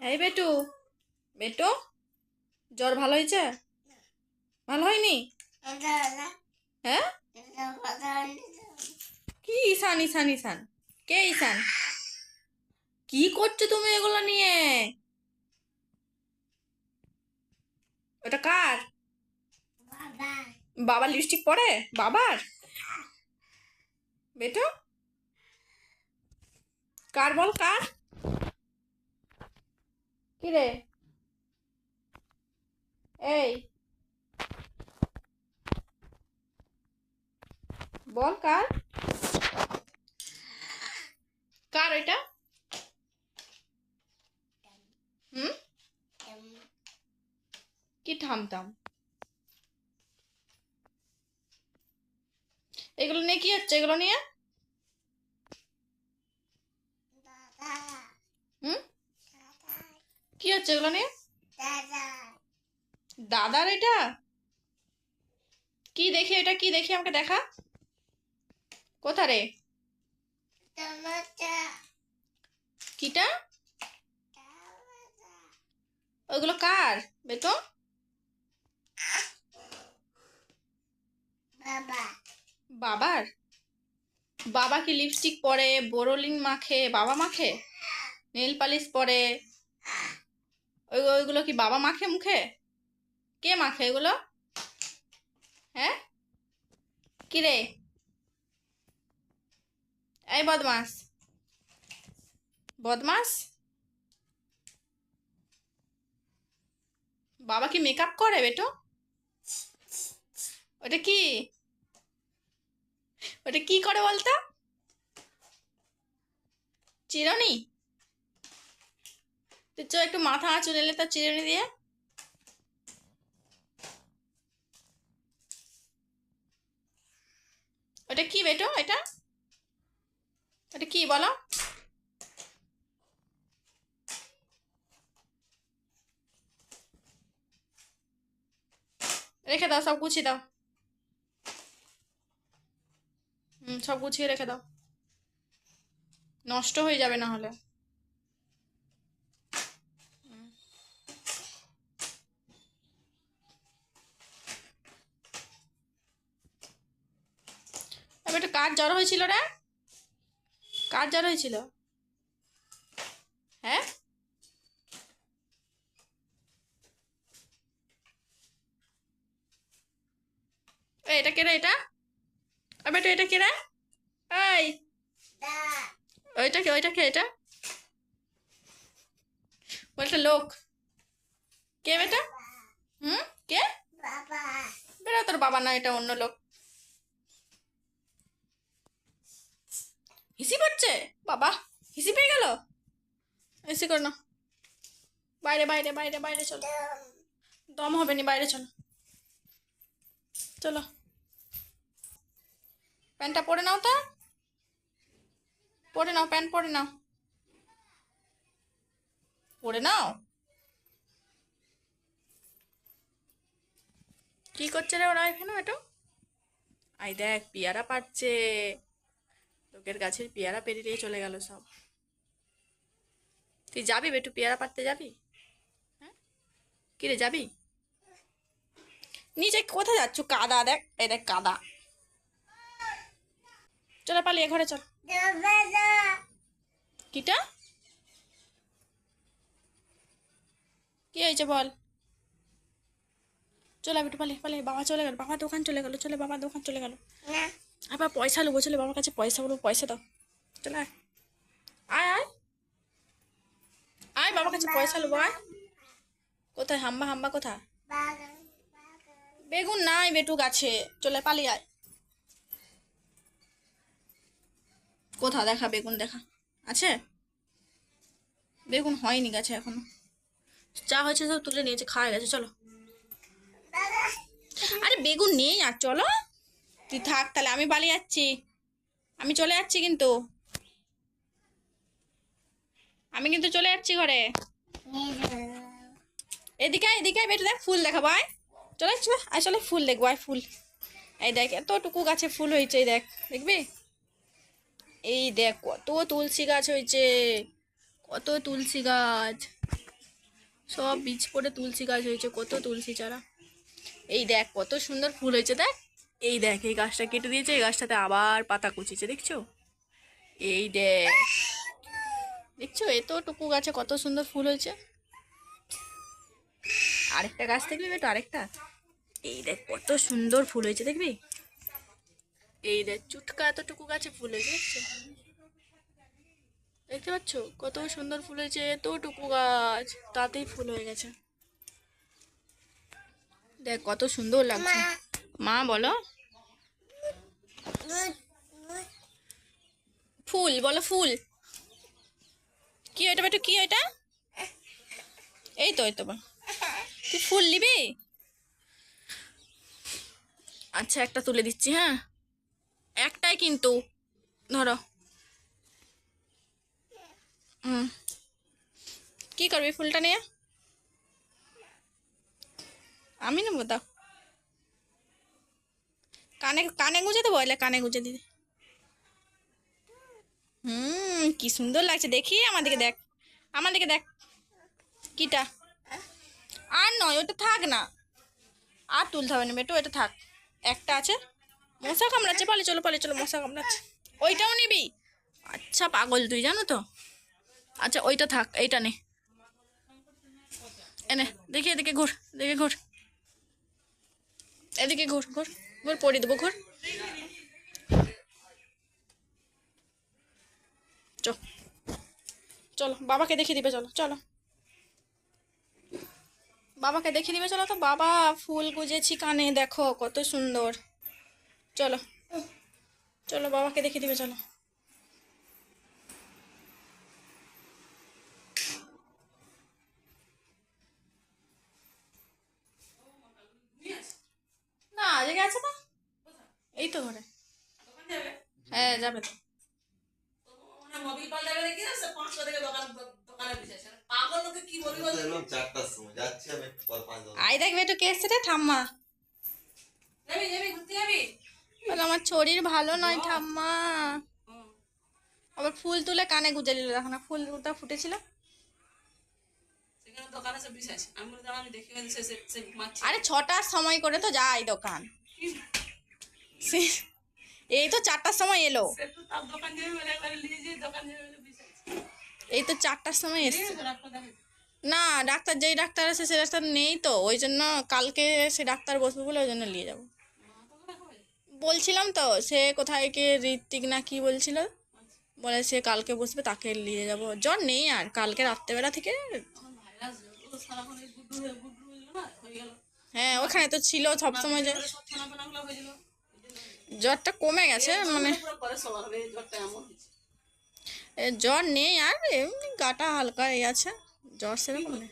এই বেটু বেটু, জ্বর ভালো হয়েছে? ভালো হয়নি? হ্যাঁ? কি ঈশান ঈশান ঈশান? কে ঈশান? কি করছ তুমি এগুলো নিয়ে? ওটা কার? বাবার লিপস্টিক পরে? বাবার? বেটো? কার বল, কার? কি রে এই। বল কার? কার এটা হুম? কি থামতাম? এগুলো নিয়ে কি হচ্ছে? এগুলো নিয়ে হুম কি হচ্ছে এগুলো নিয়ে? দাদার এটা? কি দেখি এটা? কি দেখি আমাকে দেখা? কোথা রে? কিটা? ওইগুলো কার? বেটো বাবার? বাবা কি লিপস্টিক পরে বোরোলিন মাখে বাবা মাখে? নেল পালিশ পরে ওই ওইগুলো কি বাবা মাখে মুখে? কে মাখে এগুলো? হ্যাঁ? কি রে? এই বদমাস। বদমাস? বাবা কি মেকআপ করে বেটো? ওটা কি? ওটা কি করে বলতো? চিরনি? তুই চ একটু মাথা চুলে এলে তার চিরনি দিয়ে। ওটা কি বেটো এটা? ওটা কি বলো? রেখে দাও, সব গুছিয়ে দাও। হুম, সব গুছিয়ে রেখে দাও। নষ্ট হয়ে যাবে না হলে হুম। এবার একটু কার জ্বর হয়েছিল রে? কার জ্বর হয়েছিল? হ্যাঁ? এটা কে রে এটা? বেটা এটা কে রে? এই! ওইটা কে ওইটা কে এটা? ওইটা লোক। কে বেটা? হুম? কে? বেটা তোর বাবা না এটা অন্য লোক। হিসি পড়ছে বাবা, হিসি পেয়ে গেল? এসি কর না। বাইরে বাইরে বাইরে বাইরে চলো। দম হবে নি, বাইরে চলো। চলো। প্যান্টটা পরে নাও তা। পরে নাও, প্যান্ট পরে নাও। পরে নাও? কি করছে রে ওরা এখানে? একটু আই দেখ, পিয়ারা পাচ্ছে লোকের গাছের পেয়ারা পেরিয়ে চলে গেল সব। তুই যাবি বেটু পেয়ারা পাড়তে যাবি? হ্যাঁ? কি রে যাবি? নিচে কোথায় যাচ্ছ? কাদা দেখ এই দেখ কাদা। চলে পালিয়ে ঘরে চল। কিটা? কি হয়েছে বল? চলে বেটু পালিয়ে পালিয়ে। বাবা চলে গেল বাবা দোকান চলে গেল চলে বাবা দোকান চলে গেল। আবার পয়সা নেব, চলে বাবার কাছে পয়সা বলব, পয়সা দাও। চলে আয়। আয় আয়। আয়, বাবার কাছে পয়সা নেব, আয়। কোথায়? হাম্বা হাম্বা কোথায়? বেগুন নাই, বেটু গাছে। চলে পালিয়ে আয়। কোথা দেখা, বেগুন দেখা। আছে? বেগুন হয়নি গাছে এখনও। যা হয়েছে সব তুলে নিয়েছে, খাওয়া গেছে, চলো। আরে বেগুন নেই আর, চলো। তুই থাক তাহলে, আমি পালিয়ে যাচ্ছি। আমি চলে যাচ্ছি কিন্তু। আমি কিন্তু চলে যাচ্ছি ঘরে। এদিকে এদিকে বেটু, দেখ ফুল দেখাবো আয় চলে আসবে আয়, চলে ফুল দেখব আয় ফুল। এই দেখ, এতটুকু গাছে ফুল হয়েছে, এই দেখ, দেখবি? এই দেখ, কত তুলসী গাছ হয়েছে। কত তুলসী গাছ। সব বীজ পড়ে তুলসী গাছ হয়েছে, কত তুলসী চারা। এই দেখ, কত সুন্দর ফুল হয়েছে, দেখ। এই দেখ, এই গাছটা কেটে দিয়েছে, এই গাছটাতে আবার পাতা কুচিছে দেখছ? এই দেখ। দেখছ? এতটুকু গাছে কত সুন্দর ফুল হয়েছে। আরেকটা গাছ দেখবি বেটো, আরেকটা। এই দেখ, কত সুন্দর ফুল হয়েছে, দেখবি? এই দেখ, চুটকা এতটুকু গাছে ফুল হয়েছে, দেখছ? দেখতে পাচ্ছ? কত সুন্দর ফুল হয়েছে এতটুকু গাছ, তাতেই ফুল হয়ে গেছে। দেখ, কত সুন্দর লাগছে। মা, বলো। ফুল বলো ফুল। কি এটা বেটু, কি এটা এই তো এই তো তুই ফুল নিবি? আচ্ছা একটা তুলে দিচ্ছি হ্যাঁ? একটাই কিন্তু, ধরো। হুম। কি করবি ফুলটা নিয়ে? আমি নেব, দাও। কানে কানে গুঁজে দেবো? এলে কানে গুঁজে দিদি হুম, কি সুন্দর লাগছে। দেখি আমাদেরকে দেখ। আমাদেরকে দেখ। কিটা? আর নয়, ওটা থাক না। আর তুলতে হবে না, বেটু এটা থাক। একটা আছে। মশা কামড়াচ্ছে, পালে, চলো পালে, চলো, মশা কামড়াচ্ছে। ওইটাও নিবি? আচ্ছা পাগল তুই, জানো তো। আচ্ছা ওইটা থাক, এইটা নে। এনে, দেখি এদিকে ঘুর দেখে ঘুর। এদিকে ঘুর ঘুর। ঘুর পড়ি দেবো, ঘুর। চলো, বাবাকে দেখিয়ে দিবে, চলো চলো। বাবাকে দেখিয়ে দিবে, চলো তো। বাবা, ফুল গুজেছি কানে, দেখো কত সুন্দর। চলো। চলো, বাবাকে দেখিয়ে দিবে, চলো। না আজকে আছে তো? এই তো ঘরে। হ্যাঁ যাবে তো। আই দেখবে একটু কে এসছে ঠাম্মা। আমার শরীর ভালো নয়, ঠাম্মা। আবার ফুল তুলে কানে গুজে দিল, দেখো না ফুলটা ফুটেছিল। আরে ছটার সময় করে তো যাই দোকান। সে- এই তো চারটার সময় এলো। এই তো চারটার সময় এসছে। না ডাক্তার যেই ডাক্তার আছে সে ডাক্তার নেই তো ওই জন্য কালকে সে ডাক্তার বসবে বলে ওই জন্য নিয়ে যাব। বলছিলাম তো সে কোথায় কি ঋত্বিক না কি বলছিল? বলে সে কালকে বসবে তাকে নিয়ে যাব। জ্বর নেই আর কালকে রাত্রেবেলা থেকে হ্যাঁ ওখানে তো ছিল সব সময় যে জ্বরটা কমে গেছে মানে জ্বর নেই আর এমনি গাটা হালকা এই আছে জ্বর সেরকম নেই।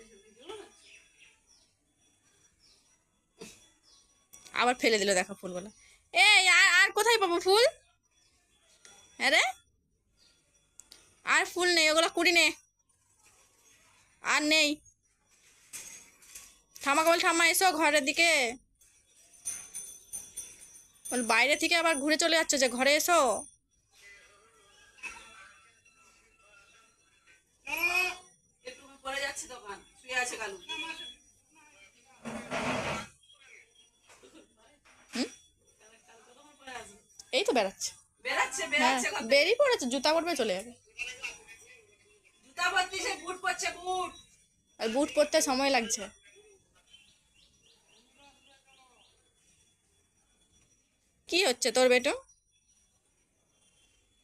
আবার ফেলে দিল দেখো ফুলগুলো। এই আর আর কোথায় পাবো ফুল? হ্যাঁ রে? আর ফুল নেই ওগুলো কুড়ি নে। আর নেই। ঠামা বল ঠাম্মা এসো ঘরের দিকে। বাইরে থেকে আবার ঘুরে চলে যাচ্ছে যে ঘরে এসো। এই তো বেড়াচ্ছে। হ্যাঁ বেরিয়ে পড়েছে জুতা পরবে চলে যাবে। আর বুট পরতে সময় লাগছে। হচ্ছে তোর বেটো?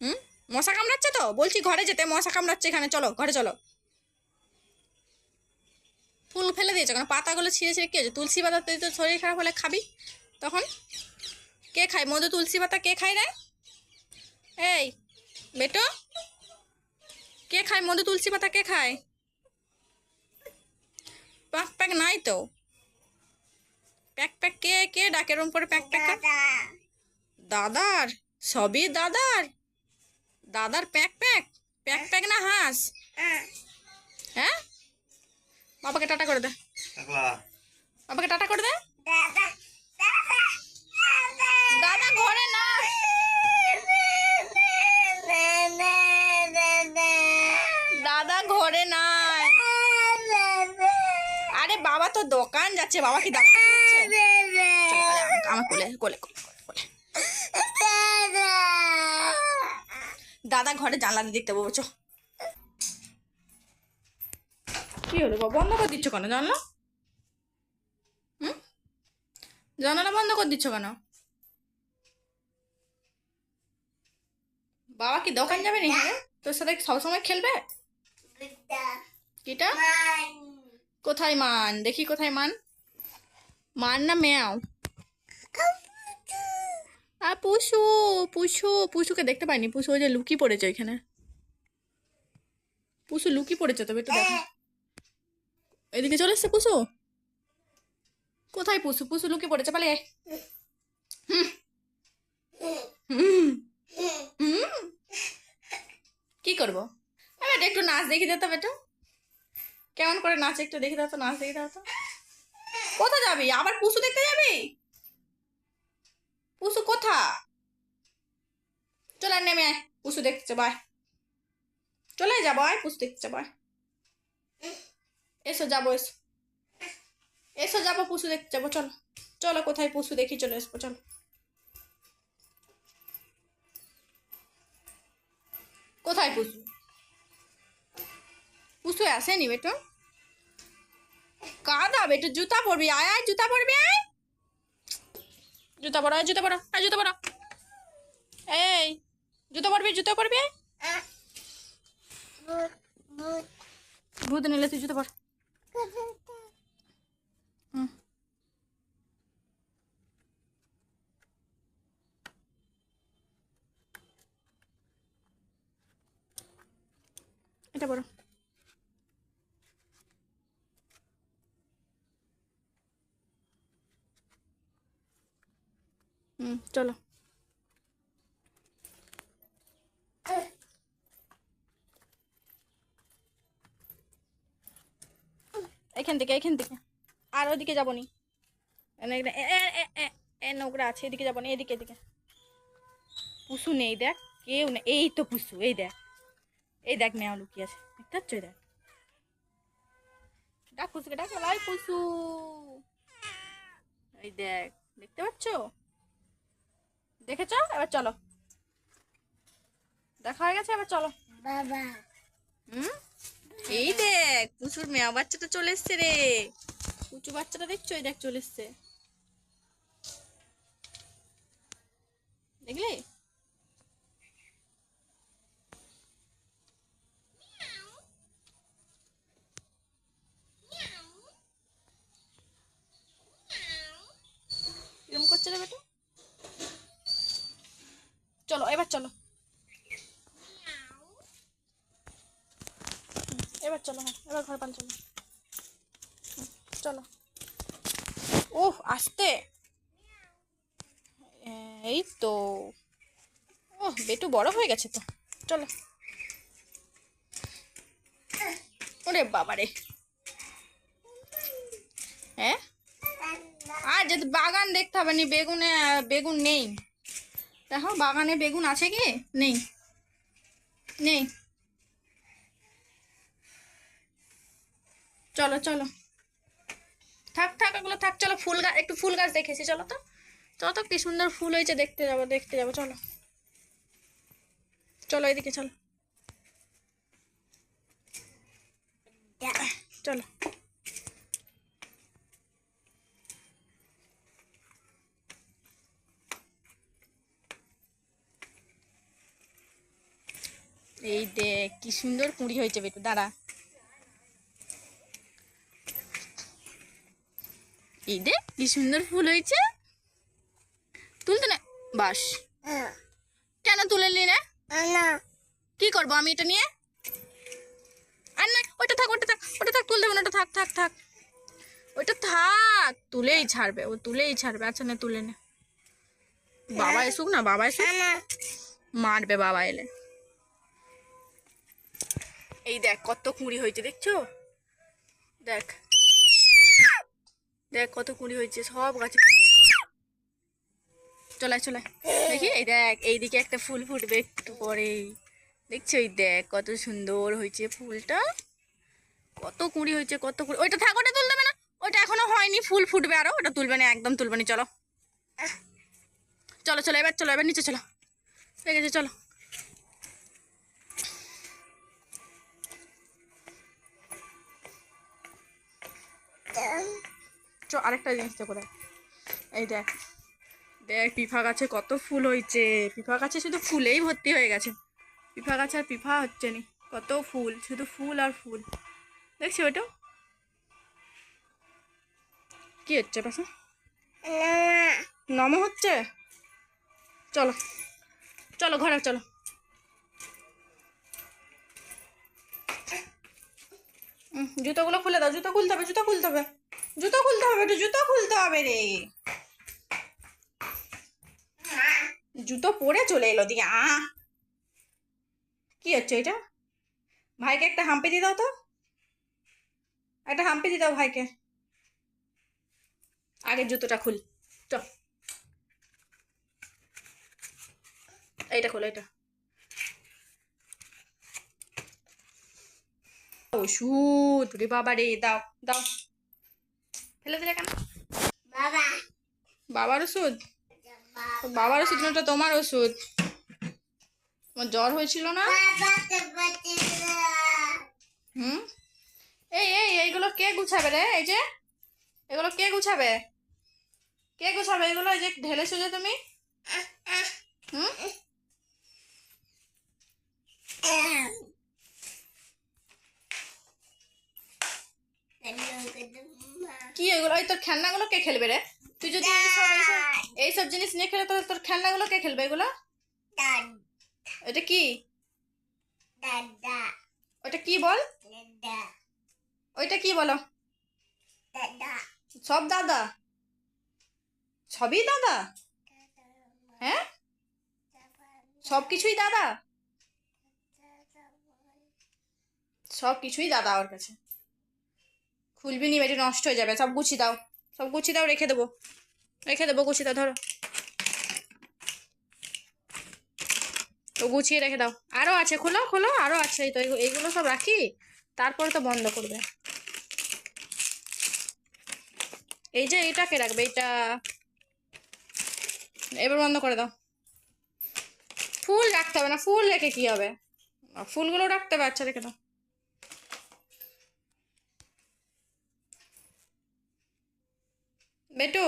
হুম? মশা কামড়াচ্ছে তো? বলছি ঘরে যেতে, মশা কামড়াচ্ছে এখানে, চলো, ঘরে চলো। ফুল ফেলে দিয়েছে কেন? পাতাগুলো ছিঁড়ে ছিঁড়ে কি হচ্ছে তুলসী পাতা তুই তো শরীর খারাপ হলে খাবি। তখন? কে খায়? মধু তুলসী পাতা কে খায় রে? এই, বেটো? কে খায়? মধু তুলসী পাতা কে খায়? প্যাক প্যাক নাই তো। প্যাক প্যাক কে কে ডাকে? রুম করে প্যাক প্যাক দাদার? সবই দাদার? দাদার প্যাক প্যাক? প্যাক প্যাক না হাঁস? হ্যাঁ। বাবাকে টাটা করে দে। বাবাকে টাটা করে দে। দাদা ঘরে না। দাদা ঘরে নাই। তো দোকান যাচ্ছে। বাবা কি দাম আমার কোলে কোলে কোলে কোলে, কোলে দাদা ঘরে জানলা দিয়ে দেখতে পাবো চো কি হলো বাবা? বন্ধ করে দিচ্ছ কেন? জানলা? হুম? জানালা বন্ধ করে দিচ্ছ কেন? বাবা কি দোকান যাবে নি তোর সাথে সবসময় খেলবে? কিটা। কোথায় মান? দেখি কোথায় মান। মান না মেয়াও? আর পুষু পুষু, পুষুকে দেখতে পাইনি। পুষু ওই যে লুকি পড়েছে ওইখানে। পুষু লুকি পড়েছে তবে একটু দেখো। এদিকে চলে এসছে পুষু। কোথায় পুষু? পুষু লুকি পড়েছে হুম। কি করব? একটু নাচ দেখি দিতাম একটু। কেমন করে নাচ একটু দেখে দাও তো, নাচ দেখে দাও তো। কোথায় যাবি? আবার পুষু দেখতে যাবি? পুষু কোথা? চলে নেমে আয়। পুষু দেখতে যাব আয়। চলে যাব, আয় পুসু দেখতে যাব আয়। এসো, যাব, এসো। এসো, যাব পুসু দেখতে যাব, চলো। চলো কোথায় পুসু দেখি, চলে এসবো চলো। কোথায় পুষু পুসু আসেনি, বেটো। কাদা, বেটো, জুতা পরবি, আয় আয়, জুতা পরবি, আয়। জুতা পরো জুতা পরো আয় জুতা পরো। এই জুতো পরবি জুতো পরবি? ভূত নিলে তুই জুতো পর হুম। এটা পড়ো হুম, চলো। এখান থেকে এখান থেকে। আর ওদিকে যাব নি। নোংরা আছে, এদিকে যাব না, এদিকে এদিকে। পুষু নেই, দেখ, কেউ নেই। এই তো পুষু এই দেখ। এই দেখ মেয়া লুকিয়ে আছে। দেখতে পাচ্ছ দেখ। ডাক পুষুকে ডাক। পুষু এই দেখ, দেখতে পাচ্ছ? দেখেছ? এবার চলো। দেখা হয়ে গেছে? এবার চলো। বাবা। হুম? এই দেখ পুচুর মেয়া বাচ্চাটা চলে এসছে রে। পুচু বাচ্চাটা দেখছ? এই দেখ চলে এসছে। দেখলি কিরম করছে রে বেটা চলো এবার চলো। এবার চলো হ্যাঁ এবার ঘর পান চলো। চলো। ওহ আসতে। এই তো। ওহ বেটু বড় হয়ে গেছে তো। চলো। ওরে বাবা রে হ্যাঁ? আর যদি বাগান দেখতে হবে নি, বেগুনে, বেগুন নেই। দেখো, বাগানে বেগুন আছে কি? নেই। নেই। চলো চলো। থাক থাক ওগুলো থাক, চলো, ফুল গাছ একটু ফুল গাছ দেখেছি, চলো তো। চলো তো, কি সুন্দর ফুল হয়েছে, দেখতে যাব দেখতে যাব, চলো। চলো এদিকে, চলো। চলো। এই দেখ কি সুন্দর কুঁড়ি হয়েছে বেটু দাঁড়া। এই দেখ কি সুন্দর ফুল হয়েছে। তুলতে না বাস। কেন তুলে নি না। কি করব আমি এটা নিয়ে? আর না ওটা থাক ওটা থাক ওটা থাক তুলতে না ওটা থাক থাক থাক। ওটা থাক তুলেই ছাড়বে ও তুলেই ছাড়বে। আচ্ছা না তুলে নে। বাবা এসুক না বাবা এসুক। মারবে বাবা এলে। এই দেখ কত কুঁড়ি হয়েছে দেখছ? দেখ। দেখ কত কুঁড়ি হয়েছে সব গাছে। চলায় চলায় দেখি এই দেখ এইদিকে একটা ফুল ফুটবে একটু পরে দেখছ এই দেখ কত সুন্দর হয়েছে ফুলটা। কত কুঁড়ি হয়েছে কত কুঁড়ি ওইটা থাক ওটা তুলতে না। ওইটা এখনও হয়নি ফুল ফুটবে আরও। ওটা তুলবে না একদম তুলবে না। চলো। চলো চলো এবার চলো এবার নিচে চলো। ঠিক আছে চলো। চ আরেকটা জিনিস তো করে এই দেখ। দেখ পিফা গাছে কত ফুল হয়েছে পিফা গাছে শুধু ফুলেই ভর্তি হয়ে গেছে। পিফা গাছে আর পিফা হচ্ছে নি। কত ফুল শুধু ফুল আর ফুল। দেখছি ওটা? কি হচ্ছে পাশে? নম হচ্ছে? চলো। চলো ঘরে চলো। জুতোগুলো খুলে দাও, জুতো খুলতে হবে, জুতো খুলতে হবে। জুতো খুলতে হবে, একটু জুতো খুলতে হবে রে। জুতো পরে চলে এলো দিকে, আ। কি হচ্ছে এটা? ভাইকে একটা হাম্পি দিয়ে দাও তো। একটা হাম্পি দিয়ে দাও ভাইকে। আগে জুতোটা খুল চ এইটা খোলো এটা ওষুধ রে বাবা রে দাও দাও। ফেলে দিলে কেন? বাবা। বাবার ওষুধ? বাবার ওষুধ না ওটা তোমার ওষুধ। তোমার জ্বর হয়েছিল না? হুম? এই এই এইগুলো কে গুছাবে রে? এই যে এগুলো কে গুছাবে? কে গুছাবে? এগুলো এই যে ঢেলেছো যে তুমি? হুম? কি এগুলো? এই তোর খেলনাগুলো কে খেলবে রে? তুই যদি এইসব জিনিস নিয়ে খেলে তাহলে তোর খেলনাগুলো কে খেলবে এগুলো? এটা কি? ওটা কি বল? ওইটা কি বলো? সব দাদা? সবই দাদা? হ্যাঁ? সব কিছুই দাদা? সব কিছুই দাদা ওর কাছে। খুলবি নি বেটি, নষ্ট হয়ে যাবে। সব গুছিয়ে দাও। সব গুছিয়ে দাও, রেখে দেবো। রেখে দেবো, গুছিয়ে দাও, ধরো। তো গুছিয়ে রেখে দাও। আরও আছে, খোলো খোলো আরও আছে। তো এইগুলো সব রাখি। তারপরে তো বন্ধ করবে। এই যে এটাকে রাখবে এটা এবার বন্ধ করে দাও। ফুল রাখতে হবে না, ফুল রেখে কি হবে? ফুলগুলো রাখতে হবে আচ্ছা রেখে দাও। বেটু